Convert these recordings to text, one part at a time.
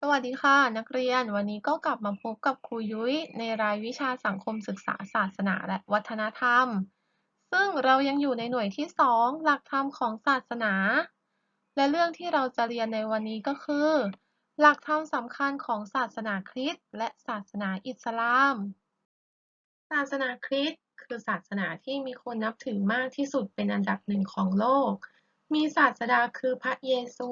สวัสดีค่ะ นักเรียนวันนี้ก็กลับมาพบกับครูยุ้ยในรายวิชาสังคมศึกษาศาสนาและวัฒนธรรม ซึ่งเรายังอยู่ในหน่วยที่สองหลักธรรมของศาสนา และเรื่องที่เราจะเรียนในวันนี้ก็คือ หลักธรรมสำคัญของศาสนาคริสต์และศาสนาอิสลาม ศาสนาคริสต์คือศาสนาที่มีคนนับถือมากที่สุดเป็นอันดับหนึ่งของโลก มีศาสดาคือพระเยซู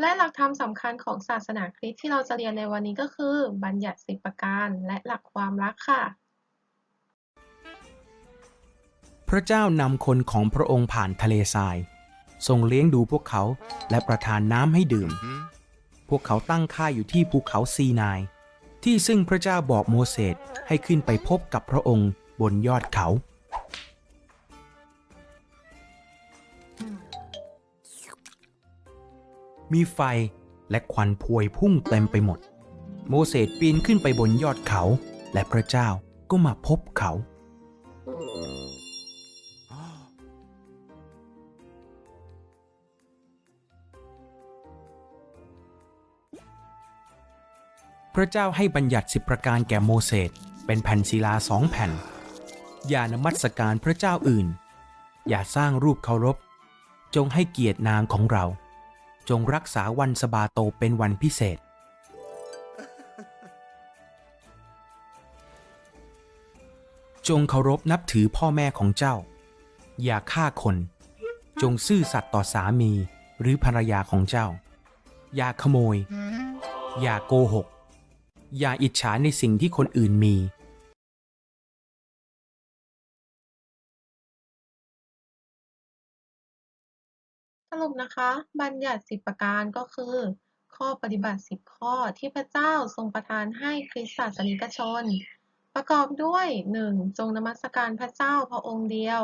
และหลักธรรมสำคัญของศาสนาคริสต์ที่เราจะเรียนในวันนี้ก็คือ บัญญัติสิบประการและหลักความรักค่ะ พระเจ้านำคนของพระองค์ผ่านทะเลทรายทรงเลี้ยงดูพวกเขาและประทานน้ำให้ดื่ม พวกเขาตั้งค่ายอยู่ที่ภูเขาซีนาย ที่ซึ่งพระเจ้าบอกโมเสสให้ขึ้นไปพบกับพระองค์บนยอดเขา มีไฟและควันพวยพุ่งเต็มไปหมด โมเสสปีนขึ้นไปบนยอดเขา และพระเจ้าก็มาพบเขา พระเจ้าให้บัญญัติสิบประการแก่โมเสสเป็นแผ่นศิลาสองแผ่น อย่านมัสการพระเจ้าอื่น อย่าสร้างรูปเคารพ จงให้เกียรตินามของเรา จงรักษาวันสบาโตเป็นวันพิเศษ จงเคารพนับถือพ่อแม่ของเจ้า อย่าฆ่าคน จงซื่อสัตย์ต่อสามีหรือภรรยาของเจ้า อย่าขโมย อย่าโกหก อย่าอิจฉาในสิ่งที่คนอื่นมี สรุปนะคะ บัญญัติสิบประการก็คือ ข้อปฏิบัติสิบข้อที่พระเจ้าทรงประทานให้คริสตศาสนิกชน ประกอบด้วย 1. จงนมัสการพระเจ้าพระองค์เดียว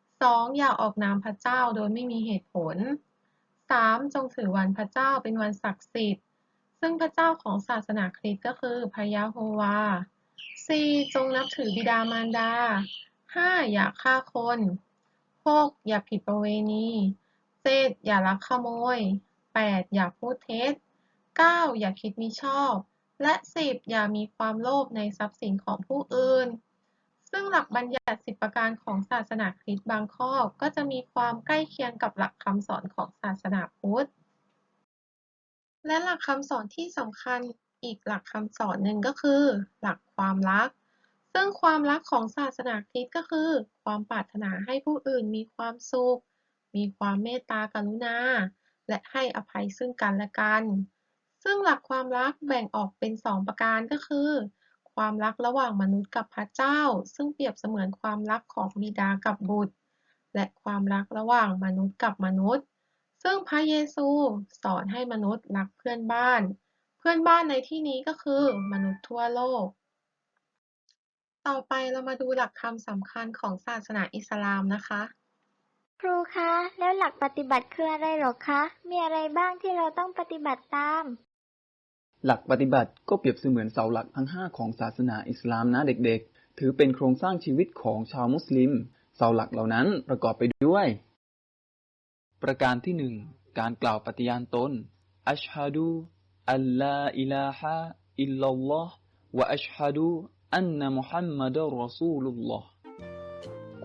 2. อย่าออกนามพระเจ้าโดยไม่มีเหตุผล 3. จงถือวันพระเจ้าเป็นวันศักดิ์สิทธิ์ ซึ่งพระเจ้าของศาสนาคริสต์ก็คือพระยะโฮวา 4. จงนับถือบิดามารดา 5. อย่าฆ่าคน 6. อย่าผิดประเวณี 7. อย่าลักขโมย 8. อย่าพูดเท็จ 9. อย่าคิดมิชอบ และ 10. อย่ามีความโลภในทรัพย์สินของผู้อื่น ซึ่งหลักบัญญัติสิประการของศาสนาคริสต์บางข้อ ก็จะมีความใกล้เคียงกับหลักคำสอนของศาสนาพุทธ และหลักคำสอนที่สำคัญอีกหลักคำสอนหนึ่งก็คือ หลักความรัก ซึ่งความรักของศาสนาคริสต์ก็คือ ความปรารถนาให้ผู้อื่นมีความสุข มีความเมตตากรุณา และให้อภัยซึ่งกันและกัน ซึ่งหลักความรักแบ่งออกเป็นสองประการก็คือ ความรักระหว่างมนุษย์กับพระเจ้า ซึ่งเปรียบเสมือนความรักของบิดากับบุตร และความรักระหว่างมนุษย์กับมนุษย์ ซึ่งพระเยซูสอนให้มนุษย์รักเพื่อนบ้าน เพื่อนบ้านในที่นี้ก็คือมนุษย์ทั่วโลกต่อไปเรามาดูหลักธรรมสำคัญของศาสนาอิสลามนะคะ ครูคะ แล้วหลักปฏิบัติคืออะไรหรอคะ มีอะไรบ้างที่เราต้องปฏิบัติตาม หลักปฏิบัติก็เปรียบเสมือนเสาหลักทั้ง5ของศาสนาอิสลามนะเด็กๆ ถือเป็นโครงสร้างชีวิตของชาวมุสลิม เสาหลักเหล่านั้นประกอบไปด้วย ประการที่หนึ่งการกล่าวปฏิญาณตน อัชฮะดูอัลลาอิลาฮะอิลลัลลอฮ์วะอัชฮะดูอันนะมุฮัมมัดรอซูลุลลอฮ์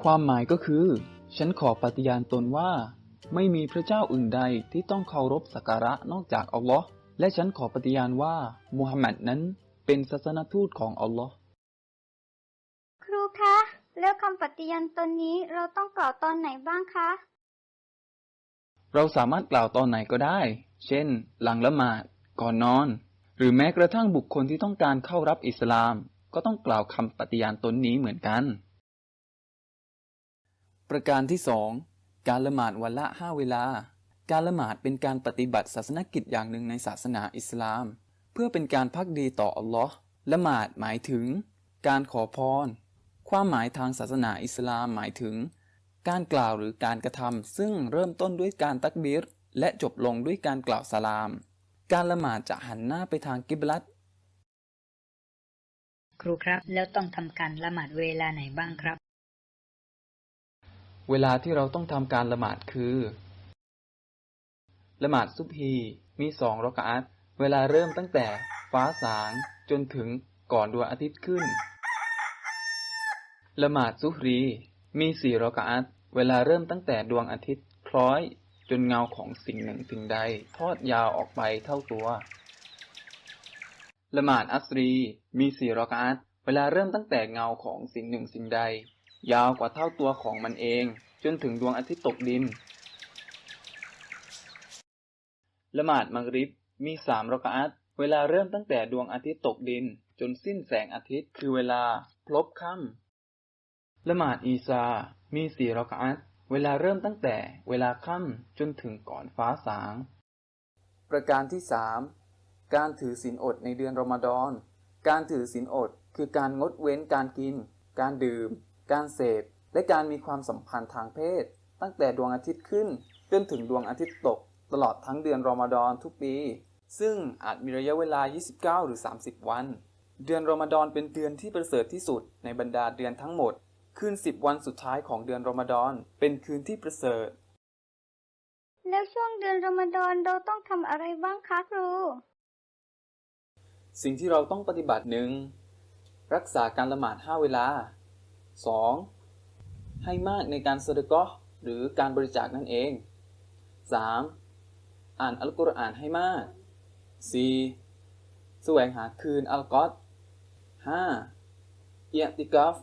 ความหมายก็คือ ฉันขอปฏิญาณตนว่า ไม่มีพระเจ้าอื่นใดที่ต้องเคารพสักการะนอกจากอัลลอฮ์และฉันขอปฏิญาณว่ามุฮัมมัดนั้นเป็นศาสนทูตของอัลลอฮ์ครูคะ แล้วคำปฏิญาณตนนี้เราต้องกล่าวตอนไหนบ้างคะ เราสามารถกล่าวตอนไหนก็ได้ เช่น หลังละหมาด ก่อนนอน หรือแม้กระทั่งบุคคลที่ต้องการเข้ารับอิสลาม ก็ต้องกล่าวคำปฏิญาณตนนี้เหมือนกัน ประการที่สองการละหมาดวันละห้าเวลา การละหมาดเป็นการปฏิบัติศาสนกิจอย่างหนึ่งในศาสนาอิสลาม เพื่อเป็นการพักดีต่ออัลลอฮ์ละหมาดหมายถึง การขอพร ความหมายทางศาสนาอิสลามหมายถึง การกล่าวหรือการกระทำซึ่งเริ่มต้นด้วยการตักบีรและจบลงด้วยการกล่าวสลาม การละหมาดจะหันหน้าไปทางกิบลัตครูครับแล้วต้องทำการละหมาดเวลาไหนบ้างครับ เวลาที่เราต้องทำการละหมาดคือ ละหมาดซุบฮีมีสองรอกอัตเวลาเริ่มตั้งแต่ฟ้าสางจนถึงก่อนดวงอาทิตย์ขึ้น ละหมาดซุฮรี มีสี่รอกอัตเวลาเริ่มตั้งแต่ดวงอาทิตย์คล้อยจนเงาของสิ่งหนึ่งสิ่งใด ทอดยาวออกไปเท่าตัว ละหมาดอัสรี มีสี่รอกอัตเวลาเริ่มตั้งแต่เงาของสิ่งหนึ่งสิ่งใด ยาวกว่าเท่าตัวของมันเอง จนถึงดวงอาทิตย์ตกดิน ละหมาดมักริบมีสามรกอัตเวลาเริ่มตั้งแต่ดวงอาทิตย์ตกดิน จนสิ้นแสงอาทิตย์คือเวลาพลบค่ำละหมาดอีซา มีสี่รกอัตเวลาเริ่มตั้งแต่เวลาค่ำจนถึงก่อนฟ้าสาง ประการที่สามการถือศีลอดในเดือนรอมฎอน การถือศีลอดคือการงดเว้นการกิน การดื่ม การเสพ และการมีความสัมพันธ์ทางเพศ ตั้งแต่ดวงอาทิตย์ขึ้นจนถึงดวงอาทิตย์ตก ตลอดทั้งเดือนรอมฎอนทุกปี ซึ่งอาจมีระยะเวลา 29 หรือ 30 วัน เดือนรอมฎอนเป็นเดือนที่ประเสริฐที่สุดในบรรดาเดือนทั้งหมด คืน 10 วันสุดท้ายของเดือนรอมฎอน เป็นคืนที่ประเสริฐ แล้วช่วงเดือนรอมฎอนเราต้องทำอะไรบ้างคะครู สิ่งที่เราต้องปฏิบัติหนึ่งรักษาการละหมาดห้าเวลา 2. ให้มากในการสะดะเกาะห์หรือการบริจาคนั่นเอง 3. อ่านอัลกุรอานให้มาก 4. แสวงหาคืนอัลกอต 5. เอียติกาฟ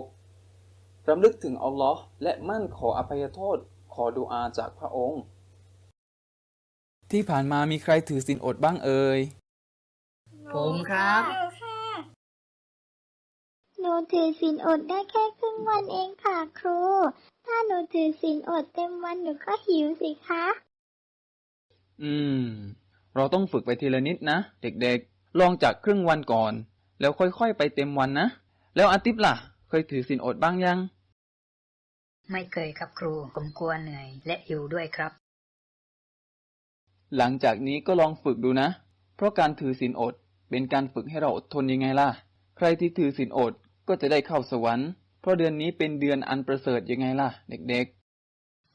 6. รำลึกถึงอัลลอฮ์และมั่นขออภัยโทษ ขอดุอาจากพระองค์ ที่ผ่านมามีใครถือศีลอดบ้างเอ่ยผมครับ หนูถือศีลอดได้แค่ครึ่งวันเองค่ะครู ถ้าหนูถือศีลอดเต็มวันหนูก็หิวสิคะ อืม เราต้องฝึกไปทีละนิดนะ เด็กๆ ลองจากครึ่งวันก่อน แล้วค่อยๆไปเต็มวันนะ แล้วอาทิตย์ล่ะ เคยถือศีลอดบ้างยัง ไม่เคยครับครู ผมกลัวเหนื่อย และหิวด้วยครับ หลังจากนี้ก็ลองฝึกดูนะ เพราะการถือศีลอดเป็นการฝึกให้เราอดทนยังไงล่ะ ใครที่ถือศีลอด ก็จะได้เข้าสวรรค์ เพราะเดือนนี้เป็นเดือนอันประเสริฐยังไงล่ะ เด็ก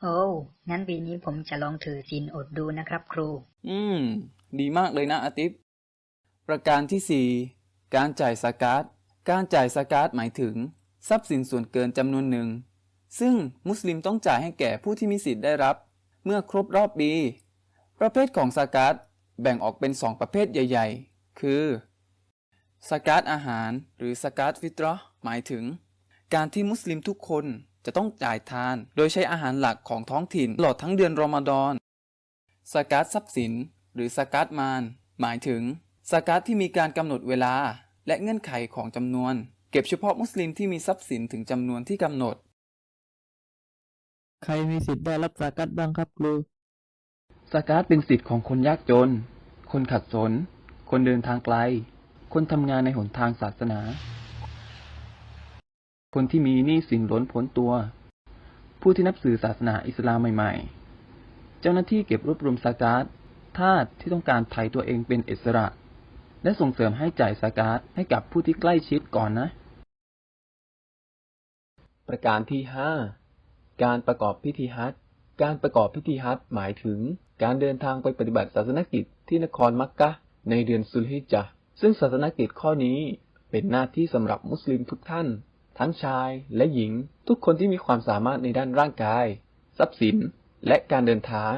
โอ้ งั้นปีนี้ผมจะลองถือศีลอดดูนะครับครูๆอืม ดีมากเลยนะอาทิตย์ประการที่สี่การจ่ายสกาตการจ่ายสกาตหมายถึง ทรัพย์สินส่วนเกินจำนวนหนึ่ง ซึ่งมุสลิมต้องจ่ายให้แก่ผู้ที่มีสิทธิ์ได้รับ เมื่อครบรอบปี ประเภทของสกาตแบ่งออกเป็นสองประเภทใหญ่ ๆ คือ สกาตอาหารหรือสกาตฟิตรอห์หมายถึง การที่มุสลิมทุกคนจะต้องจ่ายทาน โดยใช้อาหารหลักของท้องถิ่นตลอดทั้งเดือนรอมฎอนสกาตทรัพย์สิน หรือสกาตมาน หมายถึงสกาตที่มีการกำหนดเวลา และเงื่อนไขของจำนวน เก็บเฉพาะมุสลิมที่มีทรัพย์สินถึงจำนวนที่กำหนด ใครมีสิทธิ์ได้รับสากัดบ้างครับครูสกาตเป็นสิทธิ์ของคนยากจน คนขัดสน คนเดินทางไกล คนทำงานในหนทางศาสนา คนที่มีหนี้สินล้นพ้นตัว ผู้ที่นับถือศาสนาอิสลามใหม่ ๆ เจ้าหน้าที่เก็บรวบรวมสกาตทาสที่ต้องการไถ่ตัวเองเป็นอิสระ และส่งเสริมให้จ่ายสกาตให้กับผู้ที่ใกล้ชิดก่อนนะ ประการที่ห้าการประกอบพิธีฮัจการประกอบพิธีฮัจหมายถึง การเดินทางไปปฏิบัติศาสนกิจที่นครมักกะในเดือนซุลฮิจญะห์ ซึ่งศาสนกิจข้อนี้เป็นหน้าที่สำหรับมุสลิมทุกท่าน ทั้งชายและหญิง ทุกคนที่มีความสามารถในด้านร่างกาย ทรัพย์สิน และการเดินทาง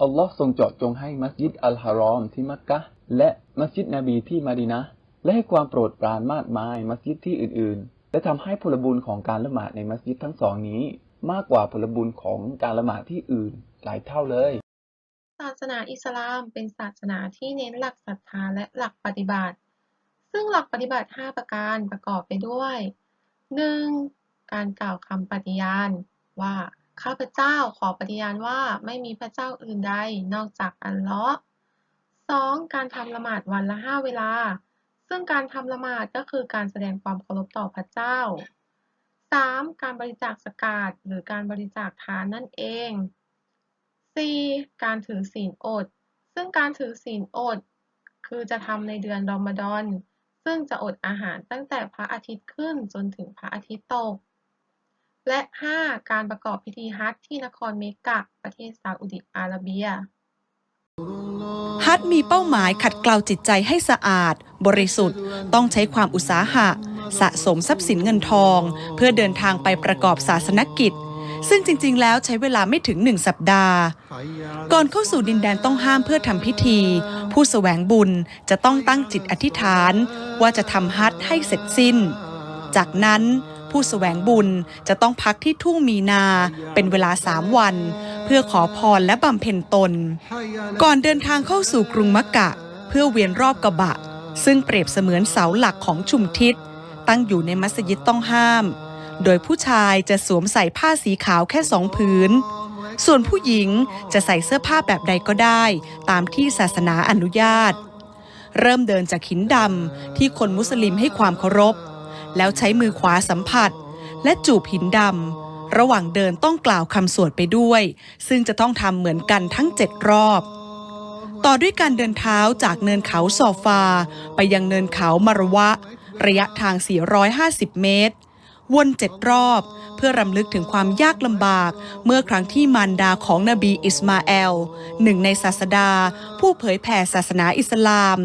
อัลลอฮ์ทรงเจาะจงให้มัสยิดอัลฮารอมที่มักกะและมัสยิดนบีที่มาดีนะและให้ความโปรดปรานมากมายมัสยิดที่อื่นๆ และทำให้ผลบุญของการละหมาดในมัสยิดทั้งสองนี้ มากกว่าผลบุญของการละหมาดที่อื่นหลายเท่าเลย สนาอิสลามเป็นศาสนาที่เน้นหลักศรัทธาและหลักปฏิบัติ ซึ่งหลักปฏิบัติ 5 ประการประกอบไปด้วย 1. การกล่าวคำปฏิญาณ ว่าข้าพเจ้าขอปฏิญาณว่าไม่มีพระเจ้าอื่นใดนอกจากอัลเลาะห์ 2. การทำละหมาดวันละ 5 เวลา ซึ่งการทำละหมาดก็คือการแสดงความเคารพต่อพระเจ้า 3. การบริจาคสกาดหรือการบริจาคทานนั่นเอง 4. การถือศีลอด ซึ่งการถือศีลอด คือจะทำในเดือนรอมฎอน ซึ่งจะอดอาหารตั้งแต่พระอาทิตย์ขึ้นจนถึงพระอาทิตย์ตก และ 5. การประกอบพิธีฮัจญ์ที่นครเมกะ ประเทศซาอุดิอาระเบียฮัทมีเป้าหมายขัดเกลาจิตใจให้สะอาด บริสุทธิ์ ต้องใช้ความอุตสาหะ สะสมทรัพย์สินเงินทอง เพื่อเดินทางไปประกอบศาสนกิจ ซึ่งจริงๆ แล้วใช้เวลาไม่ถึงหนึ่งสัปดาห์ ก่อนเข้าสู่ดินแดนต้องห้ามเพื่อทำพิธี ผู้แสวงบุญจะต้องตั้งจิตอธิษฐาน ว่าจะทำฮัทให้เสร็จสิ้น จากนั้นผู้แสวงบุญจะต้องพักที่ทุ่งมีนาเป็นเวลาสามวัน เพื่อขอพรและบำเพ็ญตน ก่อนเดินทางเข้าสู่กรุงมักกะ เพื่อเวียนรอบกระบะ ซึ่งเปรียบเสมือนเสาหลักของชุมทิศตั้งอยู่ในมัสยิดต้องห้าม โดยผู้ชายจะสวมใส่ผ้าสีขาวแค่สองผืน ส่วนผู้หญิงจะใส่เสื้อผ้าแบบใดก็ได้ ตามที่ศาสนาอนุญาต เริ่มเดินจากหินดำที่คนมุสลิมให้ความเคารพ แล้วใช้มือขวาสัมผัส และจูบหินดำระหว่างเดินต้องกล่าวคำสวดไปด้วย ซึ่งจะต้องทำเหมือนกันทั้งเจ็ดรอบต่อด้วยการเดินเท้าจากเนินเขาซอฟา ไปยังเนินเขามารวะ ระยะทาง 450 เมตร วนเจ็ดรอบ เพื่อรำลึกถึงความยากลำบาก เมื่อครั้งที่มารดาของนบีอิสมาเอล หนึ่งในศาสดา ผู้เผยแผ่ศาสนาอิสลาม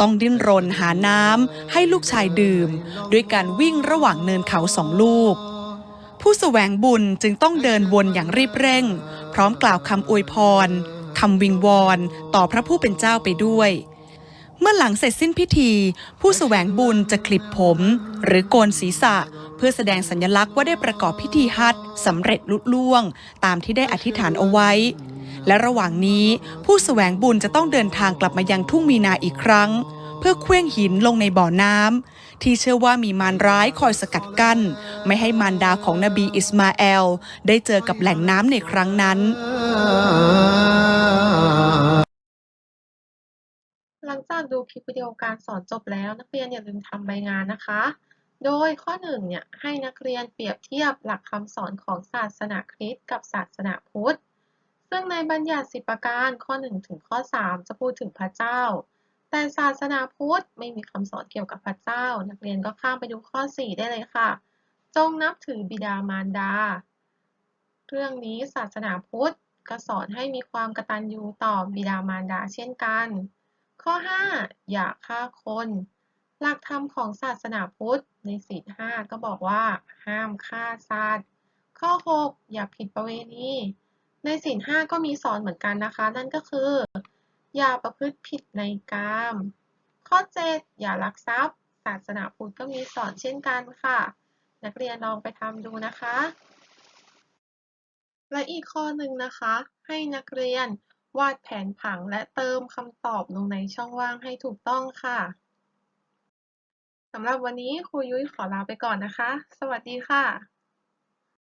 ต้องดิ้นรนหาน้ำให้ลูกชายดื่ม ด้วยการวิ่งระหว่างเนินเขาสองลูกผู้แสวงบุญจึงต้องเดินวนอย่างรีบเร่ง พร้อมกล่าวคำอวยพรคำวิงวอนต่อพระผู้เป็นเจ้าไปด้วย เมื่อหลังเสร็จสิ้นพิธี ผู้แสวงบุญจะคลิปผม หรือโกนศีรษะ เพื่อแสดงสัญลักษณ์ว่าได้ประกอบพิธีฮัจญ์สำเร็จลุล่วง ตามที่ได้อธิษฐานเอาไว้ และระหว่างนี้ผู้แสวงบุญจะต้องเดินทางกลับมายังทุ่งมีนาอีกครั้ง เพื่อเคลื่องหินลงในบ่อน้ำที่เชื่อว่ามีมารร้ายคอยสกัดกั้น ไม่ให้มารดาของนบีอิสมาเอลได้เจอกับแหล่งน้ำในครั้งนั้น ดูคลิปวิดีโอการสอนจบแล้วนักเรียนอย่าลืมทำใบงานนะคะ โดยข้อหนึ่งเนี่ยให้นักเรียนเปรียบเทียบหลักคำสอนของศาสนาคริสต์กับศาสนาพุทธ ซึ่งในบัญญัติสิบประการข้อ 1 ถึงข้อ 3 จะพูดถึงพระเจ้า แต่ศาสนาพุทธไม่มีคำสอนเกี่ยวกับพระเจ้า นักเรียนก็ข้ามไปดูข้อ 4 ได้เลยค่ะ จงนับถือบิดามารดา เรื่องนี้ศาสนาพุทธก็สอนให้มีความกตัญญูต่อบิดามารดาเช่นกัน ข้อ 5 อย่าฆ่าคน หลักธรรมของศาสนาพุทธในศีล5ก็บอกว่า ห้ามฆ่าสัตว์ ข้อ 6 อย่าผิดประเวณี ในศีล5ก็มีสอนเหมือนกันนะคะ นั่นก็คือ อย่าประพฤติผิดในกาม ข้อ 7 อย่าลักทรัพย์ ศาสนาพุทธก็มีสอนเช่นกันค่ะ นักเรียนลองไปทำดูนะคะ และอีกข้อหนึ่งนะคะ ให้นักเรียน วาดแผนผังและเติมคำตอบลงในช่องว่างให้ถูกต้องค่ะสำหรับวันนี้ครูยุ้ยขอลาไปก่อนนะคะ สวัสดีค่ะ